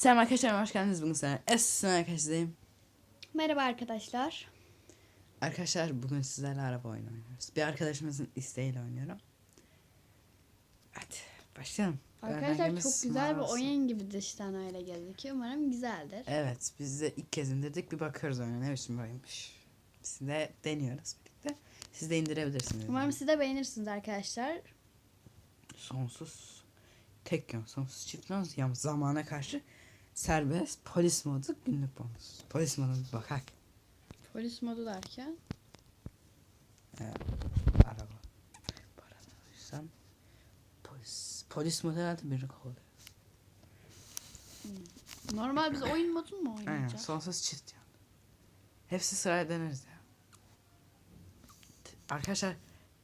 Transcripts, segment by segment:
Selam arkadaşlar hoş geldiniz bugün sana Esin arkadaşlarım. Merhaba arkadaşlar. Arkadaşlar bugün sizlerle araba oyunu oynuyoruz. Bir arkadaşımızın isteğiyle oynuyorum. Hadi başlayalım. Arkadaşlar çok güzel bir olsun. oyun gibi dıştan öyle gözüküyor. Umarım güzeldir. Evet biz de ilk kez indirdik bir bakıyoruz oyuna ne biçim bir oyunmuş. Biz de deniyoruz birlikte. Siz de indirebilirsiniz. Umarım yani. siz de beğenirsiniz arkadaşlar. Sonsuz tek yön sonsuz çift yön zamana karşı serbest polis modu günlük bonus. Polis modu bakak. Polis modu derken. Araba. Paradan polis. Polis modu herhalde birini kovalıyor. Normal biz oyun modunu mu Aynen oynayacağız? sonsuz çift yani. Hepsi sırayla deneriz ya. Arkadaşlar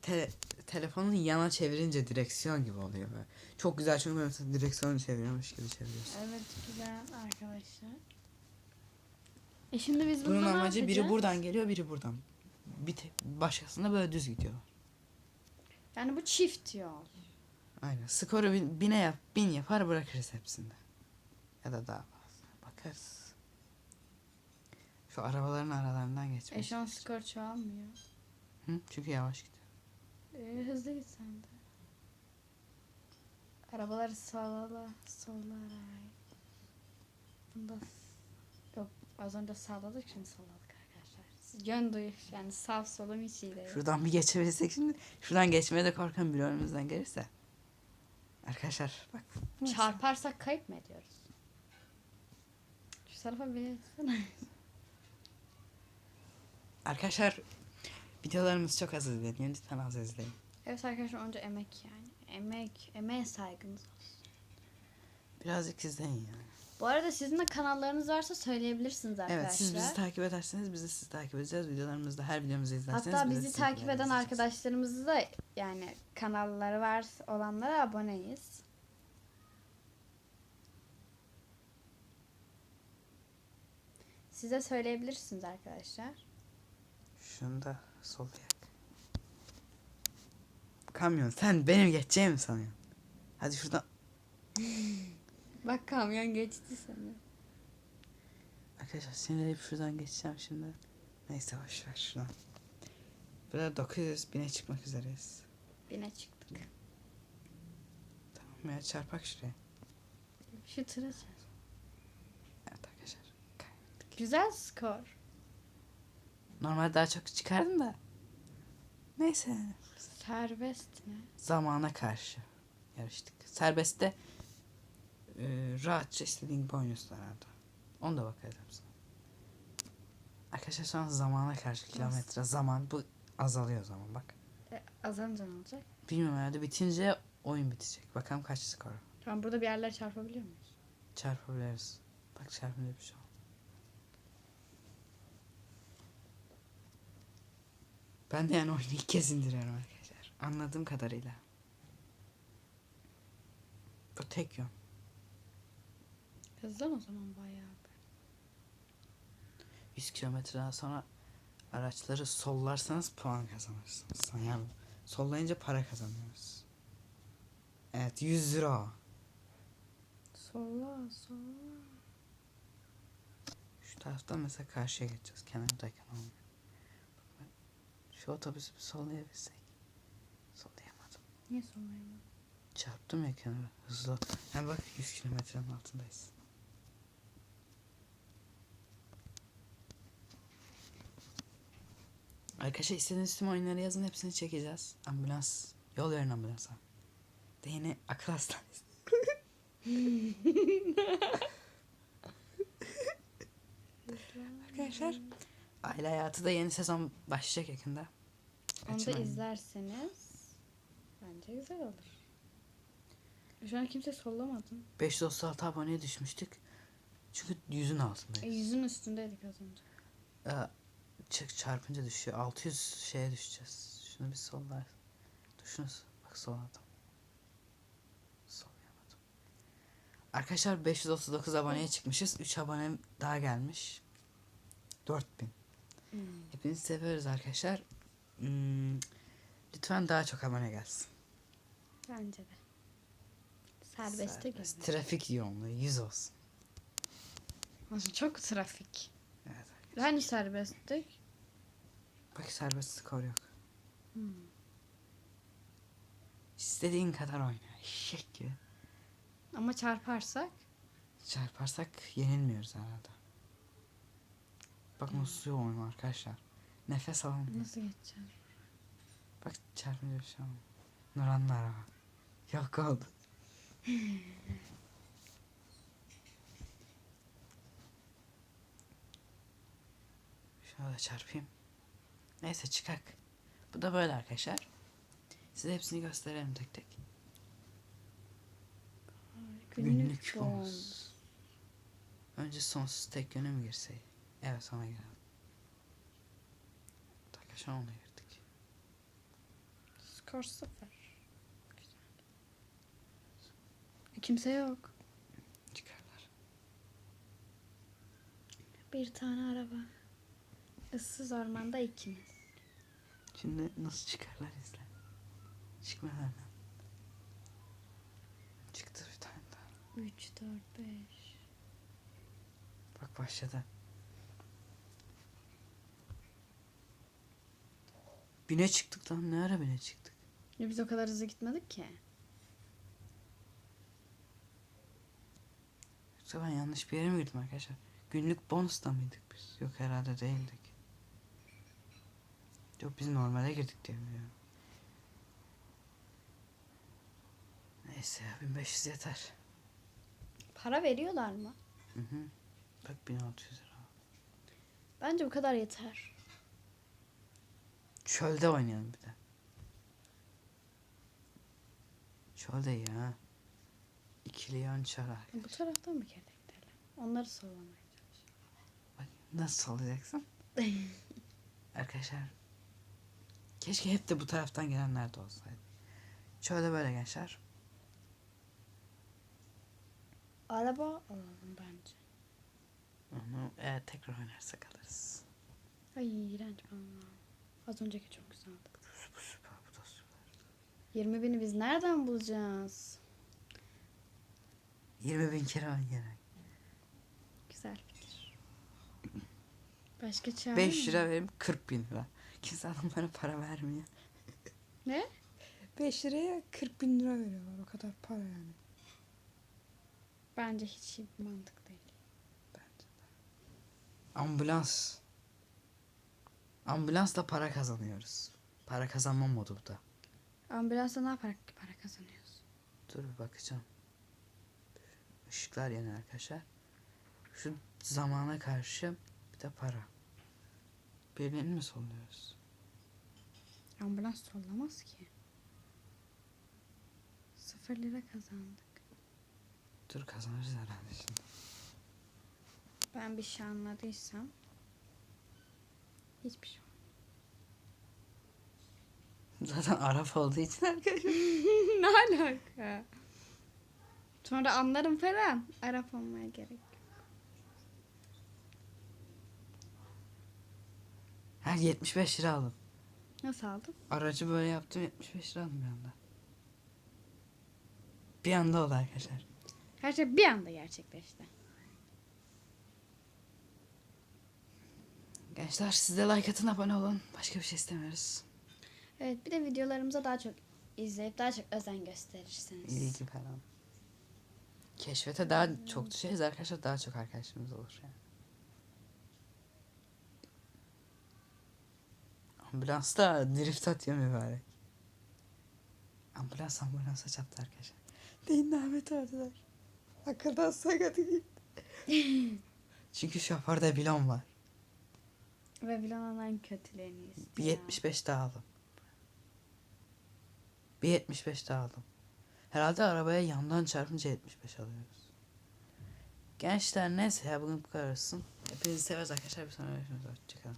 te- telefonunu yana çevirince direksiyon gibi oluyor böyle. Çok güzel çünkü böyle mesela direksiyonu çeviriyormuş gibi çeviriyorsun. Evet güzel arkadaşlar. E şimdi biz Bunun bunu ne amacı biri buradan geliyor biri buradan. Bir te- başkasında böyle düz gidiyor. Yani bu çift yol. Aynen. Skoru bin, bine yap, bin yapar bırakırız hepsinde. Ya da daha fazla. Bakarız. Şu arabaların aralarından geçmeye E şu an skor çoğalmıyor. Hı? Çünkü yavaş gidiyor. E, hızlı git sen de. Arabaları sola sollarak. Bunda yok az önce salladık şimdi solladık arkadaşlar. Yön duyuş yani sağ solum hiç iyi değil. Şuradan bir geçebilirsek şimdi. Şuradan geçmeye de korkan biri önümüzden gelirse. Arkadaşlar bak. Çarparsak kayıp mı ediyoruz? Şu tarafa bir. Arkadaşlar videolarımız çok az izleniyor. Lütfen az izleyin. Evet arkadaşlar önce emek yani. Emek, emeğe saygınız olsun. Birazcık izleyin yani. Bu arada sizin de kanallarınız varsa söyleyebilirsiniz arkadaşlar. Evet siz bizi takip ederseniz biz de sizi takip edeceğiz. Videolarımızda her videomuzu izlerseniz Hatta biz de bizi sizin takip eden izleyeceğiz. arkadaşlarımızı da yani kanalları var olanlara aboneyiz. Size söyleyebilirsiniz arkadaşlar. Şunu da sol. Kamyon sen benim geçeceğimi mi sanıyorsun? Hadi şuradan. Bak kamyon geçti seni. Arkadaşlar sinirlenip şuradan geçeceğim şimdi. Neyse boş ver şuradan. Burada 900 bine çıkmak üzereyiz. Bine çıktık. Tamam ya çarpak şuraya. Şu tıra çek. Evet arkadaşlar. kaybettik. Güzel skor. Normalde daha çok çıkardım da. Neyse. Serbest mi? Zamana karşı yarıştık. Serbestte e, rahatça istediğin gibi oynuyorsun herhalde. Onu da bakarız sana. Arkadaşlar şu an zamana karşı kilometre zaman bu azalıyor zaman bak. E, azalınca ne olacak? Bilmiyorum herhalde bitince oyun bitecek. Bakalım kaç skor. Tamam burada bir yerler çarpabiliyor muyuz? Çarpabiliriz. Bak çarpınca bir şey. Ben de yani oyunu ilk kez indiriyorum arkadaşlar. Anladığım kadarıyla. Bu tek yön. Hızlan o zaman bayağı. 100 kilometreden sonra araçları sollarsanız puan kazanırsınız. Yani sollayınca para kazanıyoruz. Evet 100 lira. Sola sola. Şu taraftan mesela karşıya geçeceğiz. Kenardayken olmuyor. Şu otobüsü bir sollayabilsek. Sollayamadım. Niye solayım? Çarptım ya kenara. Hızlı. Hem bak 100 kilometrenin altındayız. Arkadaşlar istediğiniz tüm oyunları yazın hepsini çekeceğiz. Ambulans. Yol verin ambulansa. De yine akıl hastanesi. Arkadaşlar aile hayatı da yeni sezon başlayacak yakında. Onu da izlerseniz bence güzel olur. Şu an kimse sollamadı. 536 aboneye düşmüştük. Çünkü yüzün E, altındayız. yüzün üstündeydik az önce. Ee, çık çarpınca düşüyor. 600 şeye düşeceğiz. Şunu bir sollar. Dur şunu s- bak solladım. Sollayamadım. Arkadaşlar 539 aboneye çıkmışız. 3 abonem daha gelmiş. 4000. Hmm. Hepinizi seviyoruz arkadaşlar. Hmm, lütfen daha çok abone gelsin. Bence de. Serbeste Serbest. gibi. Trafik yoğunluğu 100 olsun. Nasıl çok trafik. Evet. Hani serbestlik? Bak serbest skor yok. Hmm. İstediğin kadar oyna. Eşek gibi. Ama çarparsak Çarparsak yenilmiyoruz herhalde. Bak nasıl oynuyor arkadaşlar. Nefes alamıyor. nasıl geçeceğiz? Bak çarpınca bir şey olmuyor. Nuran'ın araba. Yok oldu. Şöyle çarpayım. Neyse çıkak. Bu da böyle arkadaşlar. Size hepsini gösterelim tek tek. Günlük bonus. Önce sonsuz tek yöne mi girseydik? Evet sonra girelim. Arkadaşlar ona girdik. Skor sıfır. Güzel. E, Kimse yok. Çıkarlar. Bir tane araba. Issız ormanda ikimiz. Şimdi nasıl çıkarlar izle. Çıkmalar mı? Çıktı bir tane daha. 3, 4, 5. Bak başladı. Bine çıktık lan. Ne ara bine çıktık? Ya biz o kadar hızlı gitmedik ki. Yoksa ben yanlış bir yere mi girdim arkadaşlar? Günlük bonusla mıydık biz? Yok herhalde değildik. Yok biz normale girdik diye biliyorum. Neyse ya 1500 yeter. Para veriyorlar mı? Hı hı. Bak 1600 lira. Bence bu kadar yeter. Çölde oynayalım bir de. Çölde ha. İkili yan çarar. Bu taraftan bir kere de gidelim. Onları sollamaya Bak nasıl olacaksın? Arkadaşlar. Keşke hep de bu taraftan gelenler de olsaydı. Çölde böyle gençler. Araba alalım bence. Onu eğer tekrar oynarsak alırız. Ay iğrenç valla. Az önceki çok güzeldi. Bu süper bu da süper. 20 bini biz nereden bulacağız? 20 bin kere oynayarak. Güzel fikir. Başka çare 5 mi? lira verim 40 bin lira. Kimse adamlara para vermiyor. Ne? 5 liraya 40 bin lira veriyorlar. O kadar para yani. Bence hiç iyi bir mantık değil. Ambulans. Ambulansla para kazanıyoruz. Para kazanma modu bu da. Ambulansa ne yaparak para kazanıyoruz? Dur bir bakacağım. Işıklar yanıyor arkadaşlar. Şu zamana karşı bir de para. Birbirini mi solluyoruz? Ambulans sollamaz ki. Sıfır lira kazandık. Dur kazanırız herhalde şimdi. Ben bir şey anladıysam hiçbir şey Zaten Arap olduğu için arkadaşlar. ne alaka? Sonra anlarım falan. Arap olmaya gerek. yok. Ha 75 lira aldım. Nasıl aldın? Aracı böyle yaptım 75 lira aldım bir anda. Bir anda oldu arkadaşlar. Her şey bir anda gerçekleşti. Gençler siz de like atın abone olun. Başka bir şey istemiyoruz. Evet bir de videolarımıza daha çok izleyip daha çok özen gösterirsiniz. İlgi falan. Keşfete daha çok düşeriz arkadaşlar daha çok arkadaşımız olur yani. Ambulans da drift atıyor mübarek. Ambulans ambulansa çarptı arkadaşlar. Değil Ahmet öldüler. Akıldan sakatı gitti. Çünkü şoförde bilon var. Ve Villan'ın en kötülerini istiyor. Bir 75 daha aldım. Bir 75 daha aldım. Herhalde arabaya yandan çarpınca 75 alıyoruz. Gençler neyse ya bugün bu kadar olsun. Hepinizi severiz arkadaşlar. Bir sonraki videoda. Hoşçakalın.